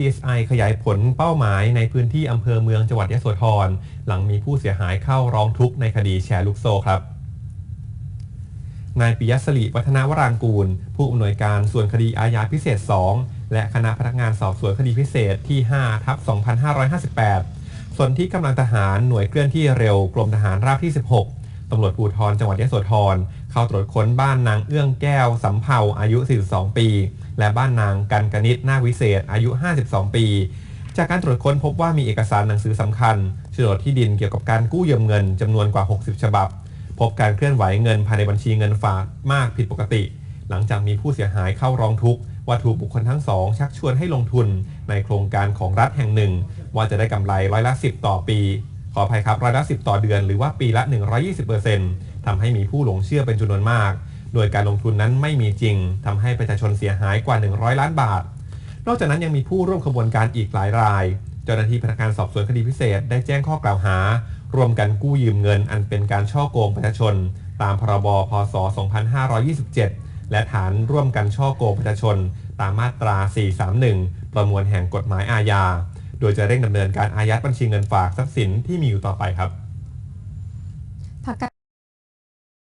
DSI ขยายผลเป้าหมายในพื้นที่อำเภอเมืองจังหวัดยะโสธร หลังมีผู้เสียหายเข้าร้องทุกข์ในคดีแชร์ลูกโซ่ครับ นายปิยศริวัฒนวรางกูล ผู้อำนวยการส่วนคดีอาญาพิเศษ 2 และคณะพนักงานสอบสวนคดีพิเศษที่ 5 ทับ 2558 ส่วนที่กำลังทหารหน่วยเคลื่อนที่เร็วกรมทหารราบที่ 16ตำรวจภูธรจังหวัดยะโสธรเข้าตรวจค้นบ้านนางเอื้องแก้วสำเภาอายุ 42 ปี และบ้านนางกันกนิษฐ์นาควิเศษ อายุ 52 ปี จากการตรวจค้นพบว่ามีเอกสารหนังสือสำคัญโฉนดที่ดินเกี่ยวกับการกู้ยืมเงินจำนวนกว่า 60 ฉบับ พบการเคลื่อนไหวเงินภายในบัญชีเงินฝากมากผิดปกติ หลังจากมีผู้เสียหายเข้าร้องทุกข์ว่าถูกบุคคลทั้งสองชักชวนให้ลงทุนในโครงการของรัฐแห่งหนึ่ง ว่าจะได้กำไรร้อยละ 10 ต่อปี ขออภัยครับร้อยละ 10 ต่อเดือน หรือว่าปีละ 120%ทำให้มีผู้หลงเชื่อเป็นจำนวนมาก โดยการลงทุนนั้นไม่มีจริงทำให้ประชาชนเสียหายกว่า 100 ล้านบาท นอกจากนั้นยังมีผู้ร่วมขบวนการอีกหลายราย เจ้าหน้าที่พนักงานสอบสวนคดีพิเศษได้แจ้งข้อกล่าวหา ร่วมกันกู้ยืมเงิน อันเป็นการช่อโกงประชาชน ตามพรบพศ 2527 และฐานร่วมกันช่อโกงประชาชน ตามมาตรา 431 ประมวลแห่งกฎหมายอาญา โดยจะเร่งดำเนินการอายัดบัญชีเงินฝากทรัพย์สินที่มีอยู่ต่อไปครับ